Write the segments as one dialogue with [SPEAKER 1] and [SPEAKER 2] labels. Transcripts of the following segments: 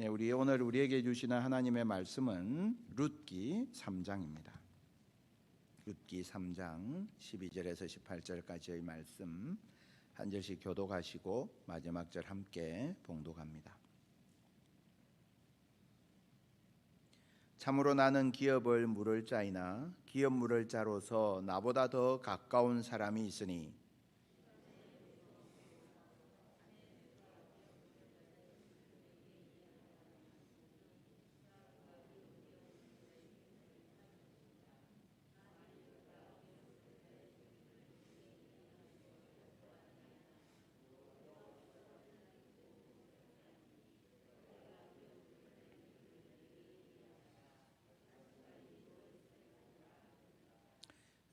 [SPEAKER 1] 네, 우리 오늘 우리에게 주시는 하나님의 말씀은 룻기 3장입니다. 룻기 3장 12절에서 18절까지의 말씀 한 절씩 교독하시고 마지막 절 함께 봉독합니다. 참으로 나는 기업을 물을 자이나 기업 물을 자로서 나보다 더 가까운 사람이 있으니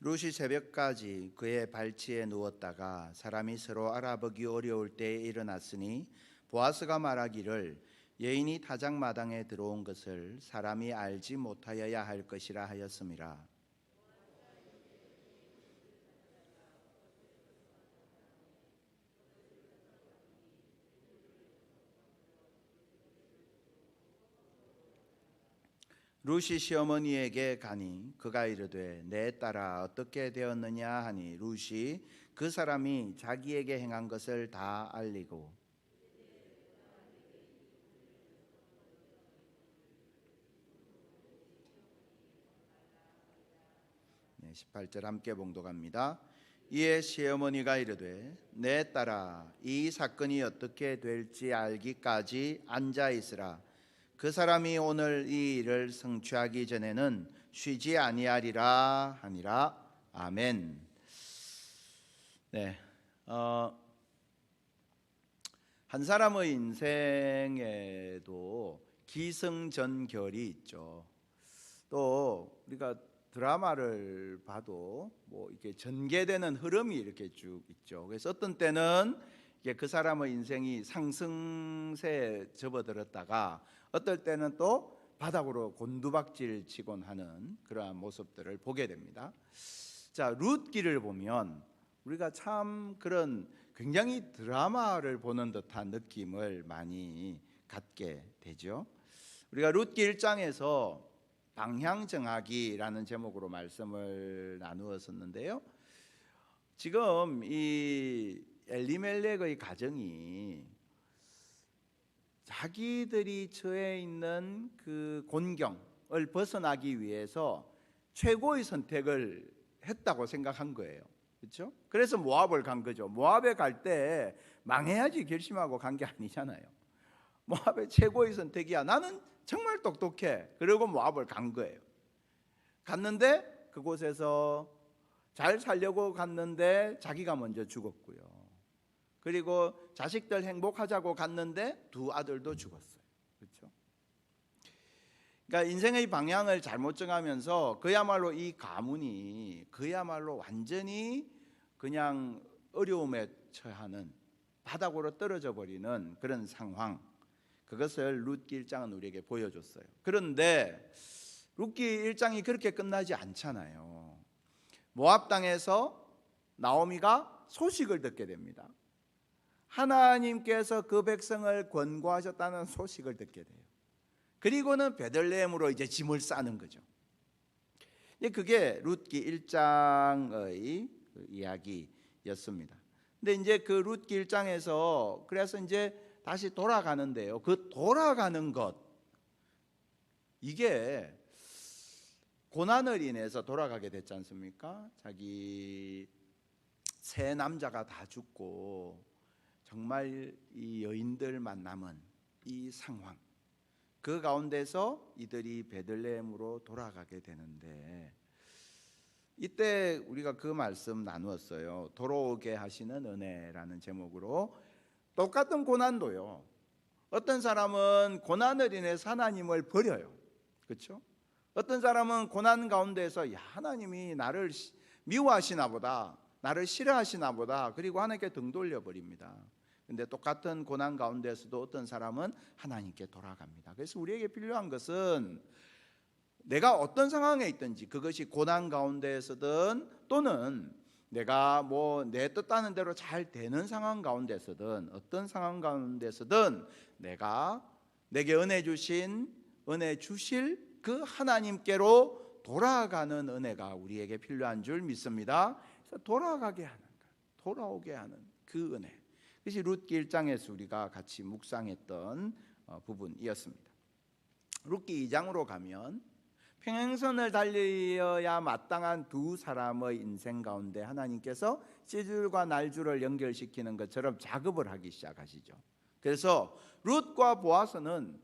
[SPEAKER 1] 룻이 새벽까지 그의 발치에 누웠다가 사람이 서로 알아보기 어려울 때에 일어났으니 보아스가 말하기를 여인이 타작 마당에 들어온 것을 사람이 알지 못하여야 할 것이라 하였음이라 룻이 시어머니에게 가니 그가 이르되 내 딸아 어떻게 되었느냐 하니 룻이 그 사람이 자기에게 행한 것을 다 알리고 네, 18절 함께 봉독합니다. 이에 시어머니가 이르되 내 딸아 이 사건이 어떻게 될지 알기까지 앉아 있으라 그 사람이 오늘 이 일을 성취하기 전에는 쉬지 아니하리라 하니라 아멘. 네, 어, 한 사람의 인생에도 기승전결이 있죠. 또 우리가 드라마를 봐도 뭐 이렇게 전개되는 흐름이 이렇게 쭉 있죠. 그래서 어떤 때는 이게 그 사람의 인생이 상승세에 접어들었다가 어떨 때는 또 바닥으로 곤두박질 치곤 하는 그러한 모습들을 보게 됩니다. 자, 룻기를 보면 우리가 참 그런 굉장히 드라마를 보는 듯한 느낌을 많이 갖게 되죠. 우리가 룻기 1장에서 방향 정하기라는 제목으로 말씀을 나누었었는데요. 지금 이 엘리멜렉의 가정이 자기들이 처해 있는 그 곤경을 벗어나기 위해서 최고의 선택을 했다고 생각한 거예요. 그렇죠? 그래서 모압을 간 거죠. 모압에 갈 때 망해야지 결심하고 간 게 아니잖아요. 모압의 최고의 선택이야. 나는 정말 똑똑해. 그리고 모압을 간 거예요. 갔는데 그곳에서 잘 살려고 갔는데 자기가 먼저 죽었고요. 그리고 자식들 행복하자고 갔는데 두 아들도 죽었어요. 그렇죠? 그러니까 인생의 방향을 잘못 정하면서 그야말로 이 가문이 그야말로 완전히 그냥 어려움에 처하는 바닥으로 떨어져 버리는 그런 상황. 그것을 룻기 1장은 우리에게 보여줬어요. 그런데 룻기 1장이 그렇게 끝나지 않잖아요. 모압 땅에서 나오미가 소식을 듣게 됩니다. 하나님께서 그 백성을 권고하셨다는 소식을 듣게 돼요. 그리고는 베들레헴으로 이제 짐을 싸는 거죠. 그게 룻기 1장의 그 이야기였습니다. 근데 이제 그 룻기 1장에서 그래서 이제 다시 돌아가는데요. 그 돌아가는 것 이게 고난을 인해서 돌아가게 됐지 않습니까? 자기 세 남자가 다 죽고 정말 이 여인들 만 남은 이 상황 그 가운데서 이들이 베들레헴으로 돌아가게 되는데 이때 우리가 그 말씀 나누었어요. 돌아오게 하시는 은혜라는 제목으로 똑같은 고난도요. 어떤 사람은 고난을 인해서 하나님을 버려요. 그렇죠? 어떤 사람은 고난 가운데서 야, 하나님이 나를 미워하시나 보다. 나를 싫어하시나 보다. 그리고 하나님께 등 돌려 버립니다. 근데 똑같은 고난 가운데서도 어떤 사람은 하나님께 돌아갑니다. 그래서 우리에게 필요한 것은 내가 어떤 상황에 있든지 그것이 고난 가운데에서든 또는 내가 뭐 내 뜻하는 대로 잘 되는 상황 가운데서든 어떤 상황 가운데서든 내가 내게 은혜 주신 은혜 주실 그 하나님께로 돌아가는 은혜가 우리에게 필요한 줄 믿습니다. 돌아가게 하는 것, 돌아오게 하는 그 은혜. 그것이 룻기 1장에서 우리가 같이 묵상했던 어, 부분이었습니다. 룻기 2장으로 가면 평행선을 달려야 마땅한 두 사람의 인생 가운데 하나님께서 씨줄과 날줄을 연결시키는 것처럼 작업을 하기 시작하시죠. 그래서 룻과 보아스는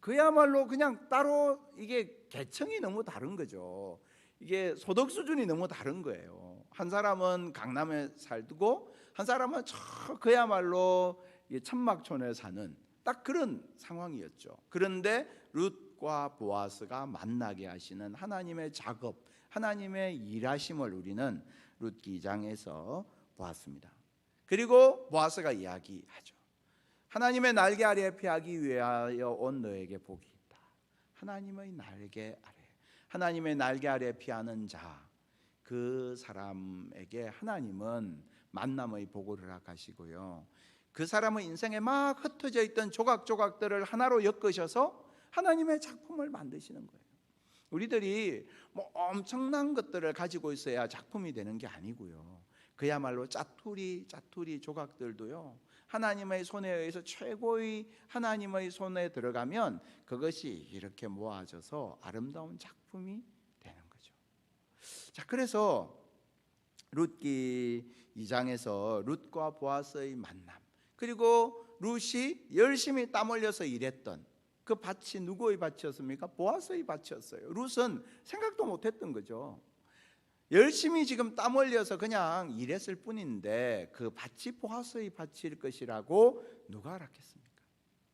[SPEAKER 1] 그야말로 그냥 따로 이게 계층이 너무 다른 거죠. 이게 소득 수준이 너무 다른 거예요. 한 사람은 강남에 살고 한 사람은 저 그야말로 천막촌에 사는 딱 그런 상황이었죠. 그런데 룻과 보아스가 만나게 하시는 하나님의 작업, 하나님의 일하심을 우리는 룻기 2장에서 보았습니다. 그리고 보아스가 이야기하죠. 하나님의 날개 아래 피하기 위하여 온 너에게 복이 있다. 하나님의 날개 아래, 하나님의 날개 아래 피하는 자, 그 사람에게 하나님은 만남의 복을 허락하시고요. 그 사람의 인생에 막 흩어져 있던 조각조각들을 하나로 엮으셔서 하나님의 작품을 만드시는 거예요. 우리들이 뭐 엄청난 것들을 가지고 있어야 작품이 되는 게 아니고요. 그야말로 짜투리 짜투리 조각들도요. 하나님의 손에 의해서 최고의 하나님의 손에 들어가면 그것이 이렇게 모아져서 아름다운 작품이. 자, 그래서 룻기 2장에서 룻과 보아스의 만남 그리고 룻이 열심히 땀 흘려서 일했던 그 밭이 누구의 밭이었습니까? 보아스의 밭이었어요. 룻은 생각도 못했던 거죠. 열심히 지금 땀 흘려서 그냥 일했을 뿐인데 그 밭이 보아스의 밭일 것이라고 누가 알았겠습니까?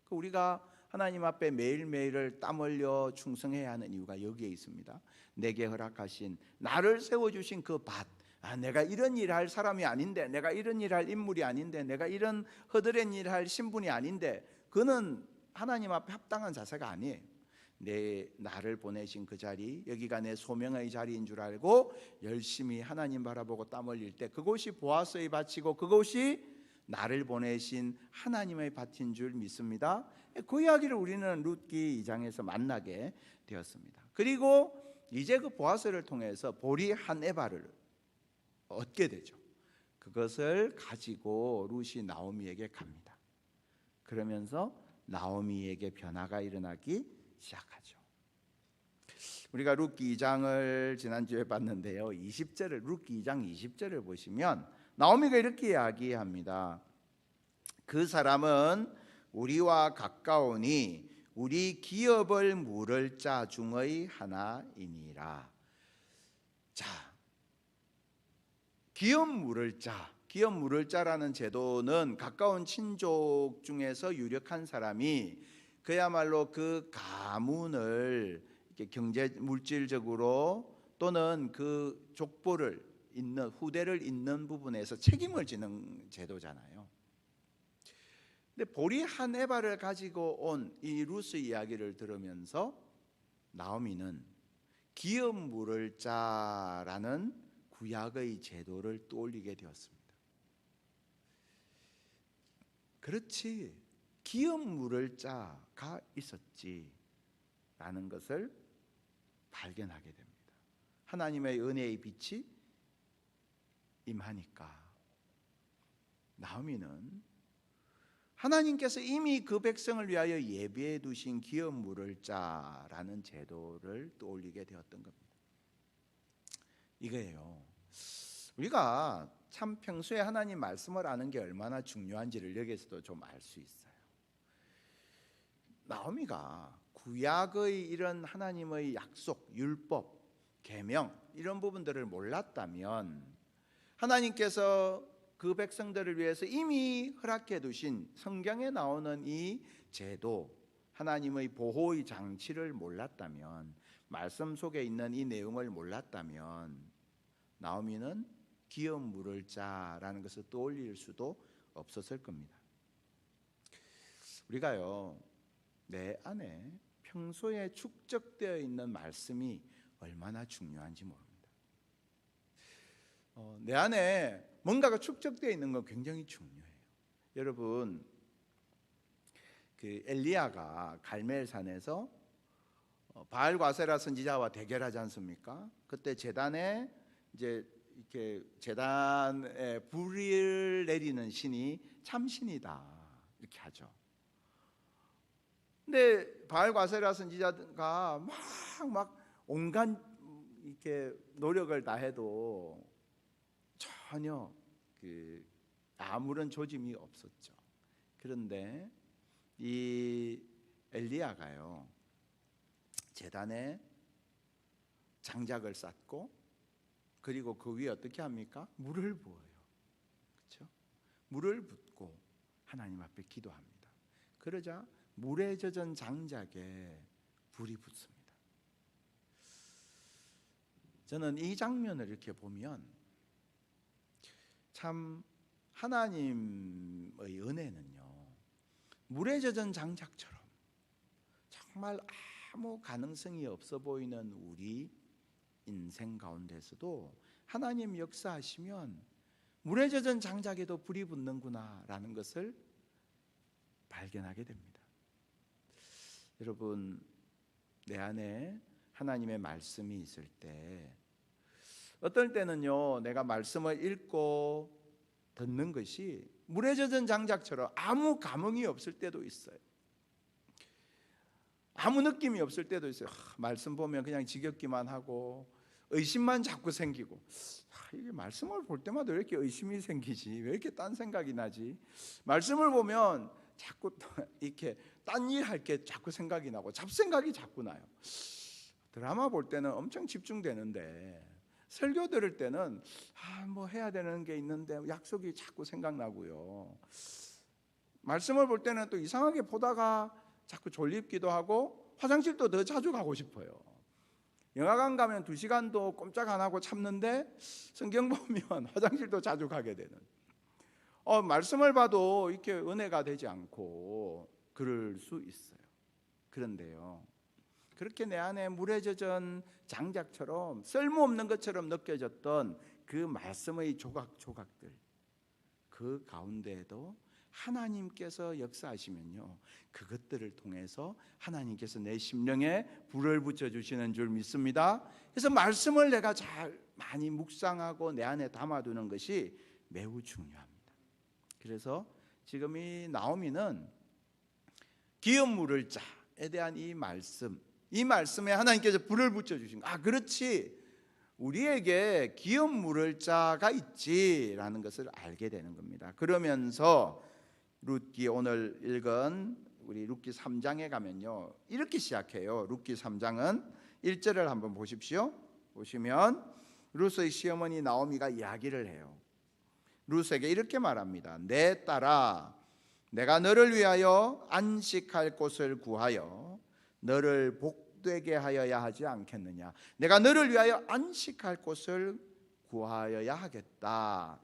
[SPEAKER 1] 그 우리가 하나님 앞에 매일매일을 땀 흘려 충성해야 하는 이유가 여기에 있습니다. 내게 허락하신 나를 세워 주신 그 밭. 아, 내가 이런 일할 사람이 아닌데, 내가 이런 일할 인물이 아닌데, 내가 이런 허드렛 일할 신분이 아닌데, 그는 하나님 앞에 합당한 자세가 아니에요. 내 나를 보내신 그 자리, 여기가 내 소명의 자리인 줄 알고 열심히 하나님 바라보고 땀 흘릴 때 그곳이 보아스의 밭이고 그곳이 나를 보내신 하나님의 밭인 줄 믿습니다. 그 이야기를 우리는 룻기 2장에서 만나게 되었습니다. 그리고 이제 그 보아스를 통해서 보리 한 에바를 얻게 되죠. 그것을 가지고 룻이 나오미에게 갑니다. 그러면서 나오미에게 변화가 일어나기 시작하죠. 우리가 룻기 2장을 지난주에 봤는데요. 20절을 룻기 2장 20절을 보시면 나오미가 이렇게 이야기합니다. 그 사람은 우리와 가까우니 우리 기업을 물을 자 중의 하나이니라. 자, 기업 물을 자, 기업 물을 자라는 제도는 가까운 친족 중에서 유력한 사람이 그야말로 그 가문을 경제 물질적으로 또는 그 족보를 잇는 후대를 잇는 부분에서 책임을 지는 제도잖아요. 근데 보리 한 에바를 가지고 온 이 루스 이야기를 들으면서 나오미는 기업 물을 자라는 구약의 제도를 떠올리게 되었습니다. 그렇지. 기업 물을 자가 있었지라는 것을 발견하게 됩니다. 하나님의 은혜의 빛이 임하니까 나오미는 하나님께서 이미 그 백성을 위하여 예비해 두신 기업 물을 자라는 제도를 떠올리게 되었던 겁니다. 이거예요. 우리가 참 평소에 하나님 말씀을 아는 게 얼마나 중요한지를 여기서도 좀 알 수 있어요. 나오미가 구약의 이런 하나님의 약속, 율법, 계명 이런 부분들을 몰랐다면 하나님께서 그 백성들을 위해서 이미 허락해 두신 성경에 나오는 이 제도 하나님의 보호의 장치를 몰랐다면 말씀 속에 있는 이 내용을 몰랐다면 나오미는 기업 물을 자라는 것을 떠올릴 수도 없었을 겁니다. 우리가요 내 안에 평소에 축적되어 있는 말씀이 얼마나 중요한지 모릅니다. 어, 내 안에 뭔가가 축적되어 있는 건 굉장히 중요해요. 여러분 그 엘리야가 갈멜산에서 어, 바알 과세라 선지자와 대결하지 않습니까? 그때 재단에 이제 이렇게 재단에 불을 내리는 신이 참신이다 이렇게 하죠. 근데 바알 과세라 선지자가 막 막 온갖 이렇게 노력을 다해도 전혀 그 아무런 조짐이 없었죠. 그런데 이 엘리야가요 재단에 장작을 쌓고 그리고 그 위에 어떻게 합니까? 물을 부어요. 그렇죠? 물을 붓고 하나님 앞에 기도합니다. 그러자 물에 젖은 장작에 불이 붙습니다. 저는 이 장면을 이렇게 보면 참 하나님의 은혜는요 물에 젖은 장작처럼 정말 아무 가능성이 없어 보이는 우리 인생 가운데서도 하나님 역사하시면 물에 젖은 장작에도 불이 붙는구나라는 것을 발견하게 됩니다. 여러분 내 안에 하나님의 말씀이 있을 때 어떨 때는요 내가 말씀을 읽고 듣는 것이 물에 젖은 장작처럼 아무 감흥이 없을 때도 있어요. 아무 느낌이 없을 때도 있어요. 하, 말씀 보면 그냥 지겹기만 하고 의심만 자꾸 생기고 하, 이게 말씀을 볼 때마다 왜 이렇게 의심이 생기지? 왜 이렇게 딴 생각이 나지? 말씀을 보면 자꾸 이렇게 딴 일 할 게 자꾸 생각이 나고 잡생각이 자꾸 나요. 드라마 볼 때는 엄청 집중되는데 설교 들을 때는 아, 뭐 해야 되는 게 있는데 약속이 자꾸 생각나고요. 말씀을 볼 때는 또 이상하게 보다가 자꾸 졸립기도 하고 화장실도 더 자주 가고 싶어요. 영화관 가면 두 시간도 꼼짝 안 하고 참는데 성경 보면 화장실도 자주 가게 되는. 어, 말씀을 봐도 이렇게 은혜가 되지 않고 그럴 수 있어요. 그런데요. 그렇게 내 안에 물에 젖은 장작처럼 쓸모없는 것처럼 느껴졌던 그 말씀의 조각조각들 그 가운데에도 하나님께서 역사하시면요 그것들을 통해서 하나님께서 내 심령에 불을 붙여 주시는 줄 믿습니다. 그래서 말씀을 내가 잘 많이 묵상하고 내 안에 담아두는 것이 매우 중요합니다. 그래서 지금 이 나오미는 기업 물을 자에 대한 이 말씀 이 말씀에 하나님께서 불을 붙여 주신 거. 아, 그렇지. 우리에게 기업 물을 자가 있지라는 것을 알게 되는 겁니다. 그러면서 룻기 오늘 읽은 우리 룻기 3장에 가면요. 이렇게 시작해요. 룻기 3장은 1절을 한번 보십시오. 보시면 룻의 시어머니 나오미가 이야기를 해요. 룻에게 이렇게 말합니다. 내 딸아 내가 너를 위하여 안식할 곳을 구하여 너를 복되게 하여야 하지 않겠느냐? 내가 너를 위하여 안식할 곳을 구하여야 하겠다.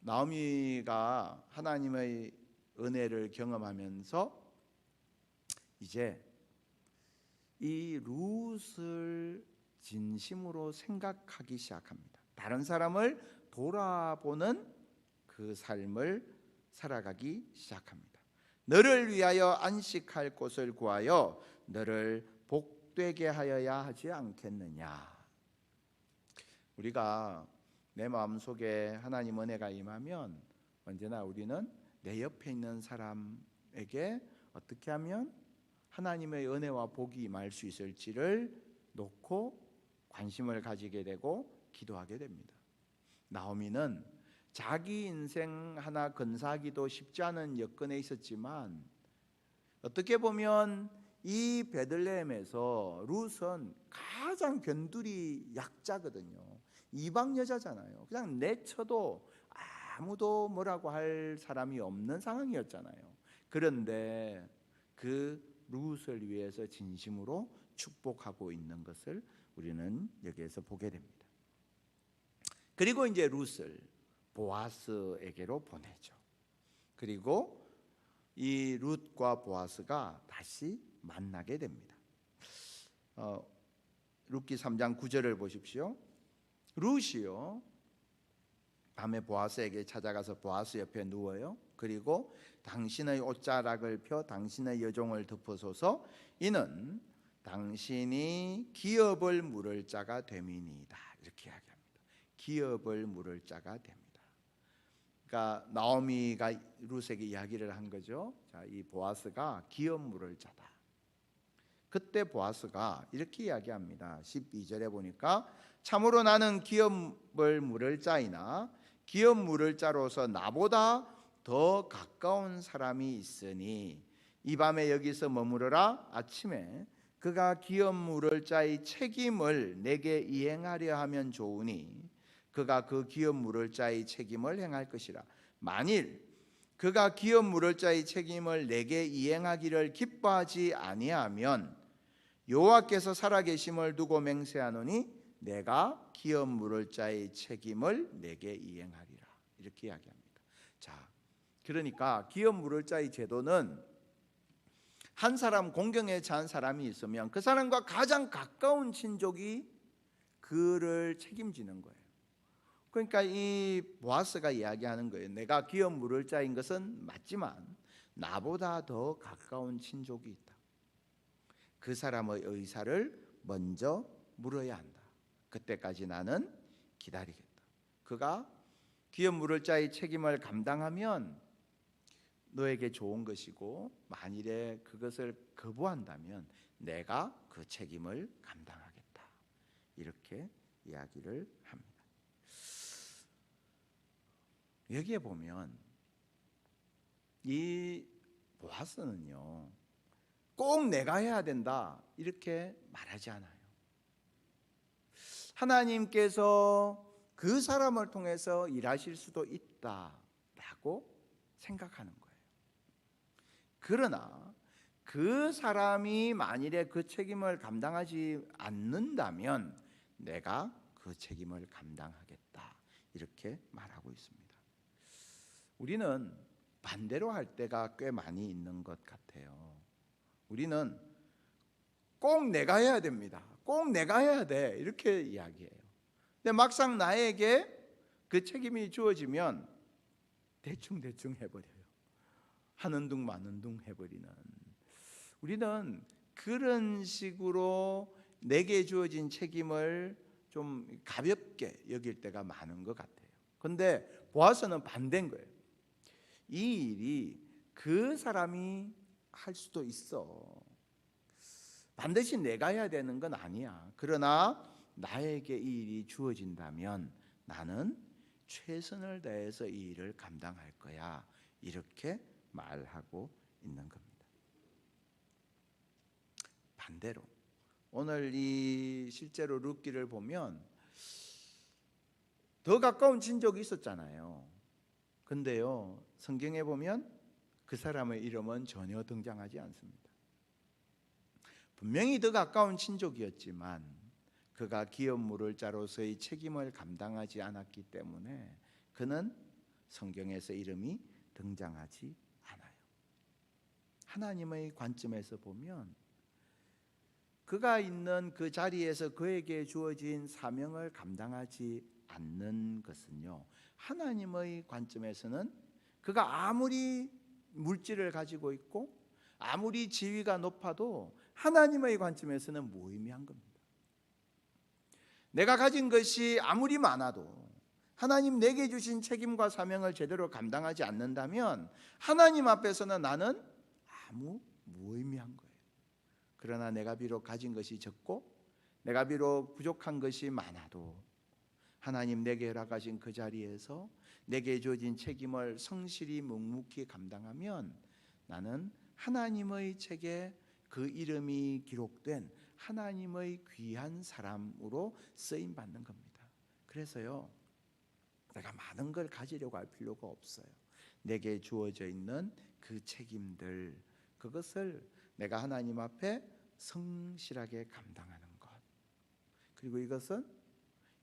[SPEAKER 1] 나오미가 하나님의 은혜를 경험하면서 이제 이 룻을 진심으로 생각하기 시작합니다. 다른 사람을 돌아보는 그 삶을 살아가기 시작합니다. 너를 위하여 안식할 곳을 구하여 너를 복되게 하여야 하지 않겠느냐. 우리가 내 마음속에 하나님 은혜가 임하면 언제나 우리는 내 옆에 있는 사람에게 어떻게 하면 하나님의 은혜와 복이 임할 수 있을지를 놓고 관심을 가지게 되고 기도하게 됩니다. 나오미는 자기 인생 하나 건사하기도 쉽지 않은 여건에 있었지만 어떻게 보면 이 베들레헴에서 룻은 가장 견둘이 약자거든요. 이방 여자잖아요. 그냥 내쳐도 아무도 뭐라고 할 사람이 없는 상황이었잖아요. 그런데 그 룻을 위해서 진심으로 축복하고 있는 것을 우리는 여기에서 보게 됩니다. 그리고 이제 룻을 보아스에게로 보내죠. 그리고 이 룻과 보아스가 다시 만나게 됩니다. 어, 룻기 3장 9절을 보십시오. 룻이요 밤에 보아스에게 찾아가서 보아스 옆에 누워요. 그리고 당신의 옷자락을 펴 당신의 여종을 덮어소서 이는 당신이 기업을 물을 자가 됨이니이다. 이렇게 이야기합니다. 기업을 물을 자가 됩니다. 그러니까 나오미가 루스에게 이야기를 한 거죠. 자, 이 보아스가 기업 물을 자다. 그때 보아스가 이렇게 이야기합니다. 12절에 보니까 참으로 나는 기업을 물을 자이나 기업 물을 자로서 나보다 더 가까운 사람이 있으니 이 밤에 여기서 머무르라 아침에 그가 기업 물을 자의 책임을 내게 이행하려 하면 좋으니 그가 그 기업 물을 자의 책임을 행할 것이라 만일 그가 기업 물을 자의 책임을 내게 이행하기를 기뻐하지 아니하면 여호와께서 살아계심을 두고 맹세하노니 내가 기업 물을 자의 책임을 내게 이행하리라 이렇게 이야기합니다. 자, 그러니까 기업 물을 자의 제도는 한 사람 공경에 처한 사람이 있으면 그 사람과 가장 가까운 친족이 그를 책임지는 거예요. 그러니까 이 보아스가 이야기하는 거예요. 내가 기업 물을 자인 것은 맞지만 나보다 더 가까운 친족이 있다. 그 사람의 의사를 먼저 물어야 한다. 그때까지 나는 기다리겠다. 그가 기업 물을 자의 책임을 감당하면 너에게 좋은 것이고 만일에 그것을 거부한다면 내가 그 책임을 감당하겠다. 이렇게 이야기를 합니다. 여기에 보면 이 보아스는요. 꼭 내가 해야 된다. 이렇게 말하지 않아요. 하나님께서 그 사람을 통해서 일하실 수도 있다라고 생각하는 거예요. 그러나 그 사람이 만일에 그 책임을 감당하지 않는다면 내가 그 책임을 감당하겠다. 이렇게 말하고 있습니다. 우리는 반대로 할 때가 꽤 많이 있는 것 같아요. 우리는 꼭 내가 해야 됩니다. 꼭 내가 해야 돼. 이렇게 이야기해요. 근데 막상 나에게 그 책임이 주어지면 대충대충 해버려요. 하는 둥 마는 둥 해버리는. 우리는 그런 식으로 내게 주어진 책임을 좀 가볍게 여길 때가 많은 것 같아요. 근데 보아서는 반대인 거예요. 이 일이 그 사람이 할 수도 있어. 반드시 내가 해야 되는 건 아니야. 그러나 나에게 이 일이 주어진다면 나는 최선을 다해서 이 일을 감당할 거야. 이렇게 말하고 있는 겁니다. 반대로 오늘 이 실제로 룻기를 보면 더 가까운 친족이 있었잖아요. 근데요, 성경에 보면 그 사람의 이름은 전혀 등장하지 않습니다. 분명히 더 가까운 친족이었지만 그가 기업 물을 자로서의 책임을 감당하지 않았기 때문에 그는 성경에서 이름이 등장하지 않아요. 하나님의 관점에서 보면 그가 있는 그 자리에서 그에게 주어진 사명을 감당하지 않는 것은요. 하나님의 관점에서는 그가 아무리 물질을 가지고 있고 아무리 지위가 높아도 하나님의 관점에서는 무의미한 겁니다. 내가 가진 것이 아무리 많아도 하나님 내게 주신 책임과 사명을 제대로 감당하지 않는다면 하나님 앞에서는 나는 아무 무의미한 거예요. 그러나 내가 비록 가진 것이 적고 내가 비록 부족한 것이 많아도 하나님 내게 허락하신 그 자리에서 내게 주어진 책임을 성실히 묵묵히 감당하면 나는 하나님의 책에 그 이름이 기록된 하나님의 귀한 사람으로 쓰임 받는 겁니다. 그래서요. 내가 많은 걸 가지려고 할 필요가 없어요. 내게 주어져 있는 그 책임들 그것을 내가 하나님 앞에 성실하게 감당하는 것. 그리고 이것은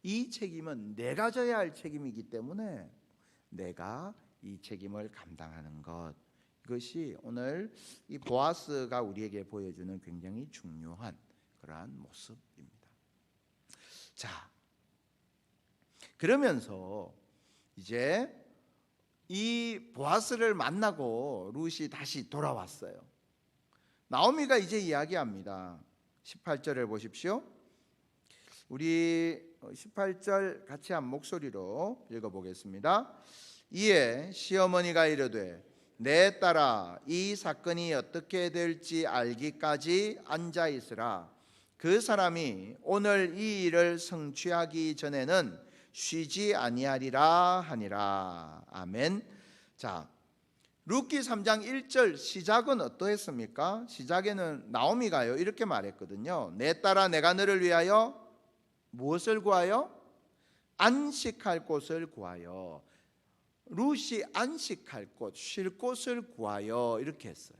[SPEAKER 1] 이 책임은 내가 져야 할 책임이기 때문에 내가 이 책임을 감당하는 것. 이것이 오늘 이 보아스가 우리에게 보여주는 굉장히 중요한 그러한 모습입니다. 자, 그러면서 이제 이 보아스를 만나고 룻이 다시 돌아왔어요. 나오미가 이제 이야기합니다. 18절을 보십시오. 우리 18절 같이 한 목소리로 읽어보겠습니다. 이에 시어머니가 이르되 내 딸아 이 사건이 어떻게 될지 알기까지 앉아 있으라. 그 사람이 오늘 이 일을 성취하기 전에는 쉬지 아니하리라 하니라. 아멘. 자, 루키 3장 1절 시작은 어떠했습니까? 시작에는 나오미가요 이렇게 말했거든요. 내 딸아 내가 너를 위하여 무엇을 구하여 안식할 곳을 구하여 룻이 안식할 곳, 쉴 곳을 구하여 이렇게 했어요.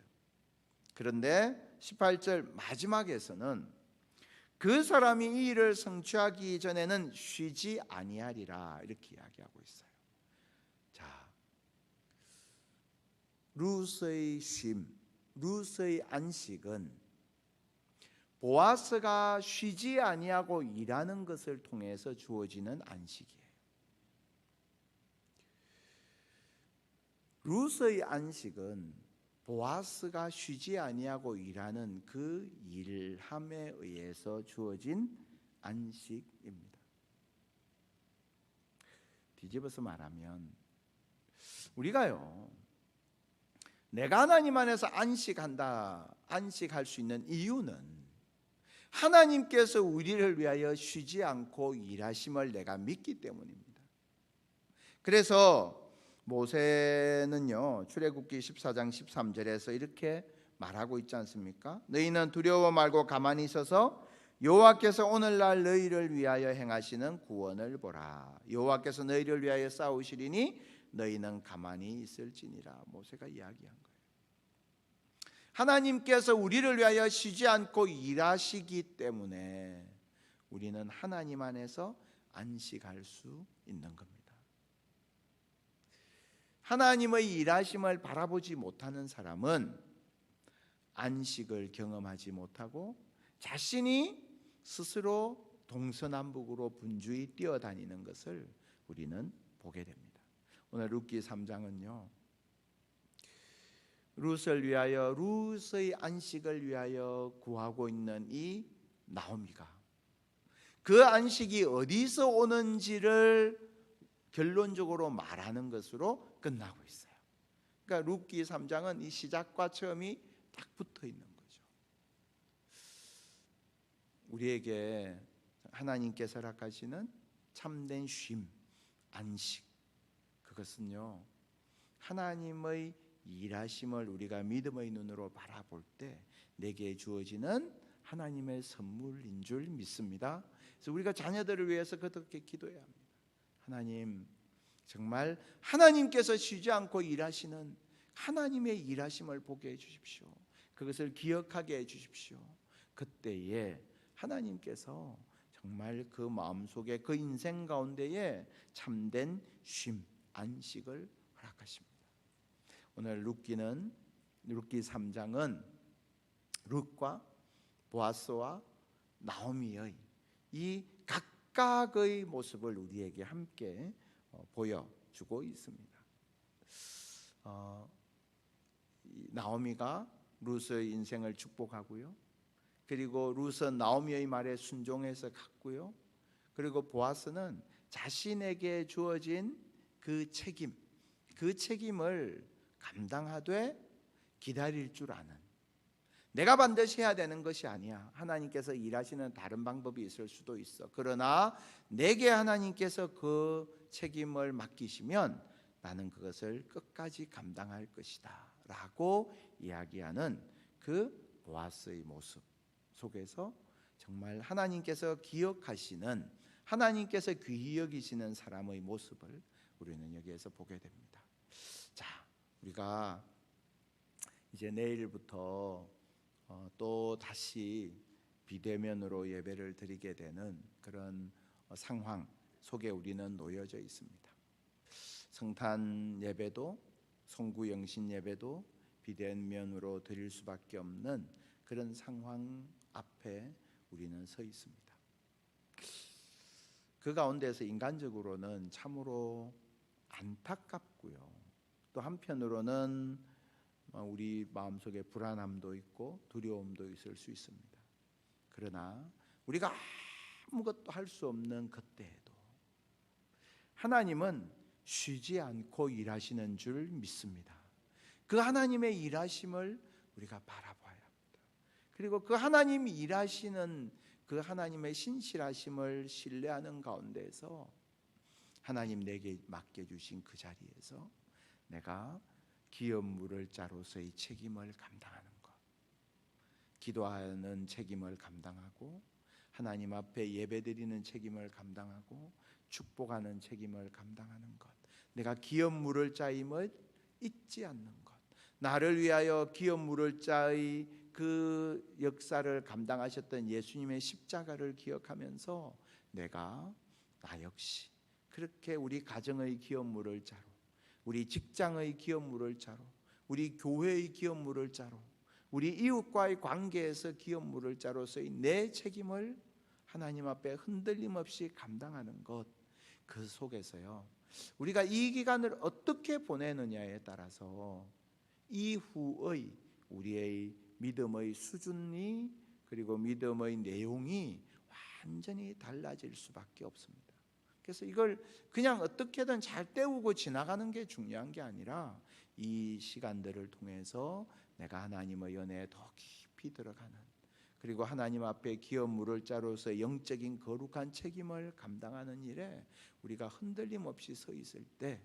[SPEAKER 1] 그런데 18절 마지막에서는 그 사람이 이 일을 성취하기 전에는 쉬지 아니하리라 이렇게 이야기하고 있어요. 자, 룻의 쉼, 룻의 안식은 보아스가 쉬지 아니하고 일하는 것을 통해서 주어지는 안식이에요. 룻의 안식은 보아스가 쉬지 아니하고 일하는 그 일함에 의해서 주어진 안식입니다. 뒤집어서 말하면 우리가요 내가 하나님 안에서 안식한다 안식할 수 있는 이유는 하나님께서 우리를 위하여 쉬지 않고 일하심을 내가 믿기 때문입니다. 그래서 모세는요 출애굽기 14장 13절에서 이렇게 말하고 있지 않습니까? 너희는 두려워 말고 가만히 있어서 여호와께서 오늘날 너희를 위하여 행하시는 구원을 보라. 여호와께서 너희를 위하여 싸우시리니 너희는 가만히 있을지니라. 모세가 이야기한 거예요. 하나님께서 우리를 위하여 쉬지 않고 일하시기 때문에 우리는 하나님 안에서 안식할 수 있는 겁니다. 하나님의 일하심을 바라보지 못하는 사람은 안식을 경험하지 못하고 자신이 스스로 동서남북으로 분주히 뛰어다니는 것을 우리는 보게 됩니다. 오늘 룻기 3장은요. 룻을 위하여 룻의 안식을 위하여 구하고 있는 이 나오미가 그 안식이 어디서 오는지를 결론적으로 말하는 것으로 끝나고 있어요. 그러니까 룻기 3장은 이 시작과 처음이 딱 붙어 있는 거죠. 우리에게 하나님께서 허락하시는 참된 쉼, 안식 그것은요. 하나님의 일하심을 우리가 믿음의 눈으로 바라볼 때 내게 주어지는 하나님의 선물인 줄 믿습니다. 그래서 우리가 자녀들을 위해서 그렇게 기도해야 합니다. 하나님 정말 하나님께서 쉬지 않고 일하시는 하나님의 일하심을 보게 해 주십시오. 그것을 기억하게 해 주십시오. 그때에 하나님께서 정말 그 마음속에 그 인생 가운데에 참된 쉼, 안식을 허락하십니다. 오늘 룻기는 룻기 3장은 룻과 보아스와 나오미의 이 각각의 모습을 우리에게 함께 어, 보여주고 있습니다. 어, 나오미가 룻의 인생을 축복하고요. 그리고 룻은 나오미의 말에 순종해서 갔고요. 그리고 보아스는 자신에게 주어진 그 책임, 그 책임을 감당하되 기다릴 줄 아는 내가 반드시 해야 되는 것이 아니야. 하나님께서 일하시는 다른 방법이 있을 수도 있어. 그러나 내게 하나님께서 그 책임을 맡기시면 나는 그것을 끝까지 감당할 것이다. 라고 이야기하는 그 보아스의 모습 속에서 정말 하나님께서 기억하시는 하나님께서 귀히 여기시는 사람의 모습을 우리는 여기에서 보게 됩니다. 자, 우리가 이제 내일부터 어, 또 다시 비대면으로 예배를 드리게 되는 그런 어, 상황 속에 우리는 놓여져 있습니다. 성탄 예배도 송구 영신 예배도 비대면으로 드릴 수밖에 없는 그런 상황 앞에 우리는 서 있습니다. 그 가운데서 인간적으로는 참으로 안타깝고요. 또 한편으로는 어, 우리 마음속에 불안함도 있고 두려움도 있을 수 있습니다. 그러나 우리가 아무것도 할 수 없는 그때에도 하나님은 쉬지 않고 일하시는 줄 믿습니다. 그 하나님의 일하심을 우리가 바라봐야 합니다. 그리고 그 하나님 일하시는 그 하나님의 신실하심을 신뢰하는 가운데서 하나님 내게 맡겨 주신 그 자리에서 내가 기업 물을 자로서의 책임을 감당하는 것. 기도하는 책임을 감당하고 하나님 앞에 예배드리는 책임을 감당하고 축복하는 책임을 감당하는 것. 내가 기업 물을 자임을 잊지 않는 것. 나를 위하여 기업 물을 자의 그 역사를 감당하셨던 예수님의 십자가를 기억하면서 내가 나 역시 그렇게 우리 가정의 기업 물을 자로 우리 직장의 기업 물을 자로 우리 교회의 기업 물을 자로 우리 이웃과의 관계에서 기업 물을 자로서의 내 책임을 하나님 앞에 흔들림 없이 감당하는 것 그 속에서요. 우리가 이 기간을 어떻게 보내느냐에 따라서 이후의 우리의 믿음의 수준이 그리고 믿음의 내용이 완전히 달라질 수밖에 없습니다. 그래서 이걸 그냥 어떻게든 잘 때우고 지나가는 게 중요한 게 아니라 이 시간들을 통해서 내가 하나님의 연애에 더 깊이 들어가는 그리고 하나님 앞에 기업 물을 자로서 영적인 거룩한 책임을 감당하는 일에 우리가 흔들림 없이 서 있을 때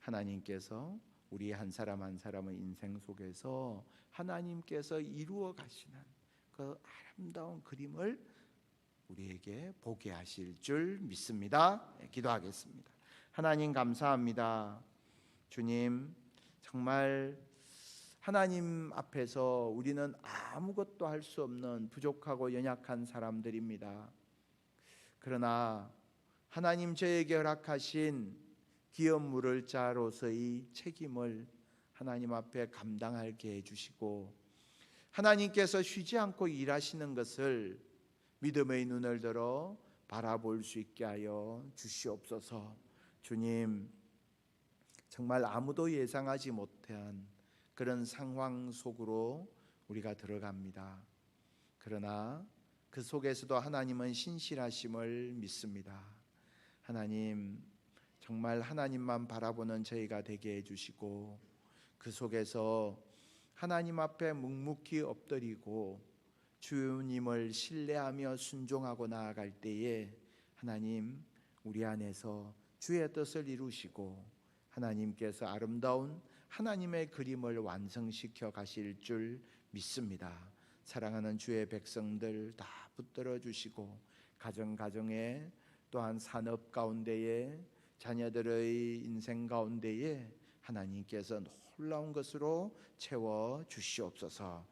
[SPEAKER 1] 하나님께서 우리 한 사람 한 사람의 인생 속에서 하나님께서 이루어 가시는 그 아름다운 그림을 우리에게 보게 하실 줄 믿습니다. 네, 기도하겠습니다. 하나님 감사합니다. 주님 정말 하나님 앞에서 우리는 아무것도 할 수 없는 부족하고 연약한 사람들입니다. 그러나 하나님 저에게 허락하신 기업 물을 자로서의 책임을 하나님 앞에 감당하게 해주시고 하나님께서 쉬지 않고 일하시는 것을 믿음의 눈을 들어 바라볼 수 있게 하여 주시옵소서. 주님, 정말 아무도 예상하지 못한 그런 상황 속으로 우리가 들어갑니다. 그러나 그 속에서도 하나님은 신실하심을 믿습니다. 하나님, 정말 하나님만 바라보는 저희가 되게 해주시고 그 속에서 하나님 앞에 묵묵히 엎드리고 주님을 신뢰하며 순종하고 나아갈 때에 하나님 우리 안에서 주의 뜻을 이루시고 하나님께서 아름다운 하나님의 그림을 완성시켜 가실 줄 믿습니다. 사랑하는 주의 백성들 다 붙들어 주시고 가정 가정에 또한 산업 가운데에 자녀들의 인생 가운데에 하나님께서 놀라운 것으로 채워 주시옵소서.